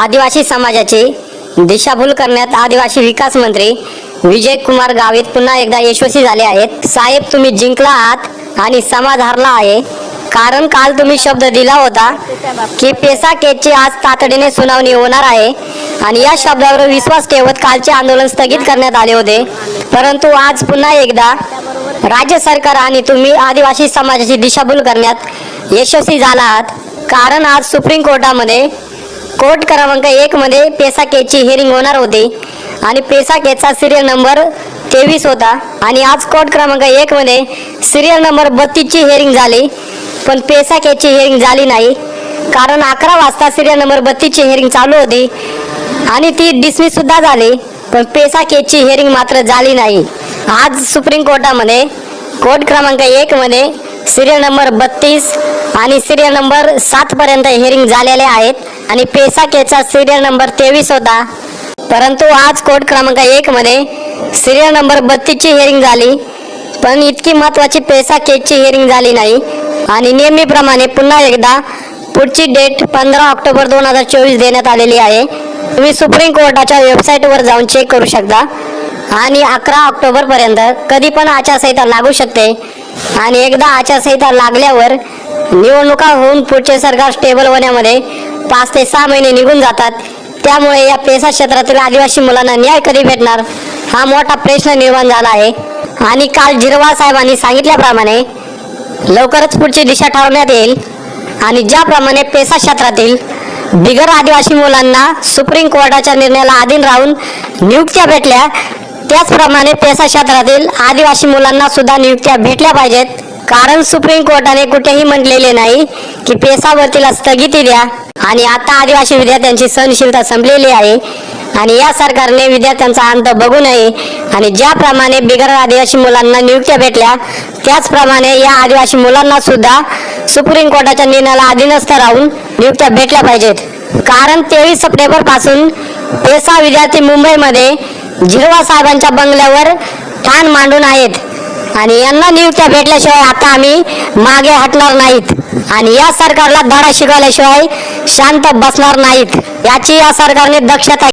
आदिवासी समाजाची दिशाभूल करण्यात आदिवासी विकास मंत्री विजय कुमार गावित पुन्हा एकदा यशस्वी झाले आहेत. साहेब तुम्ही जिंकला आहात आणि समाज हरला आहे. कारण काल तुम्ही शब्द दिला होता की पेसा केसची आज तातडीने सुनावणी होणार आहे आणि या शब्दावर विश्वास ठेवत कालचे आंदोलन स्थगित करण्यात आले होते. परंतु आज पुन्हा एकदा राज्य सरकार आणि तुम्ही आदिवासी समाजाची दिशाभूल करण्यात यशस्वी झाला आहात. कारण आज सुप्रीम कोर्टामध्ये कोर्ट क्रमांक एक मध्ये पेसाकेची हिअरिंग होणार होती. आणि पेसाकेचा सिरियल नंबर तेवीस होता. आणि आज कोर्ट क्रमांक एक मध्ये सिरियल नंबर बत्तीसची हिअरिंग झाली. पण पेसाकेची हिअरिंग झाली नाही. कारण अकरा वाजता सिरियल नंबर बत्तीसची हिअरिंग चालू होती. आणि ती डिसमिस सुद्धा झाली. पण पेसाकेची हिअरिंग मात्र झाली नाही. आज सुप्रीम कोर्टामध्ये कोर्ट क्रमांक एक मध्ये सिरियल नंबर बत्तीस आणि सिरियल नंबर सात पर्यंत हिअरिंग झालेले आहेत. आणि पेसा केचा सिरियल नंबर तेवीस होता. परंतु आज कोर्ट क्रमांक एक मध्ये सिरियल नंबर बत्तीसची हिअरिंग झाली. पण इतकी महत्वाची पेसा केसची हिअरिंग झाली नाही. आणि नेहमीप्रमाणे पुन्हा एकदा पुढची डेट पंधरा ऑक्टोबर दोन हजार चोवीस देण्यात आलेली आहे. तुम्ही सुप्रीम कोर्टाच्या वेबसाईटवर जाऊन चेक करू शकता. आणि अकरा ऑक्टोबरपर्यंत कधी पण आचारसंहिता लागू शकते. आणि एकदा आचारसंहिता लागल्यावर निवडणुका होऊन पुढचे सरकार स्टेबल होण्यामध्ये पाच ते सहा महिने निघून जातात. त्यामुळे या पेसा क्षेत्रातील आदिवासी मुलांना न्याय कधी भेटणार? हा मोठा प्रश्न निर्माण झाला आहे. आणि काल जिरवाळ साहेबांनी सांगितल्याप्रमाणे लवकरच पुढची दिशा ठरवण्यात येईल. आणि ज्याप्रमाणे पेसा क्षेत्रातील बिगर आदिवासी मुलांना सुप्रीम कोर्टाच्या निर्णयाला अधीन राहून नियुक्त्या भेटल्या त्याचप्रमाणे पेसा क्षेत्रातील आदिवासी मुलांना सुद्धा नियुक्त्या भेटल्या पाहिजेत. कारण सुप्रीम कोर्टाने कुठेही म्हटलेले नाही की पेसावरतीला स्थगिती द्या. आणि आता आदिवासी विद्यार्थ्यांची सहनशीलता संपलेली आहे. आणि या सरकारने विद्यार्थ्यांचा अंत बघू नये. आणि ज्याप्रमाणे बिगर आदिवासी मुलांना नियुक्त्या भेटल्या त्याचप्रमाणे या आदिवासी मुलांना सुद्धा सुप्रीम कोर्टाच्या निर्णयाला अधीनस्थ राहून नियुक्त्या भेटल्या पाहिजेत. कारण तेवीस सप्टेंबरपासून पेसा विद्यार्थी मुंबईमध्ये झिरवा साहेबांच्या बंगल्यावर ठाण मांडून आहेत. आणि यांना नियुक्त्या भेटल्याशिवाय आता आम्ही मागे हटणार नाहीत. आणि या सरकारला धडा शिकवल्याशिवाय शांत बसणार नाहीत. याची या सरकारने दक्षता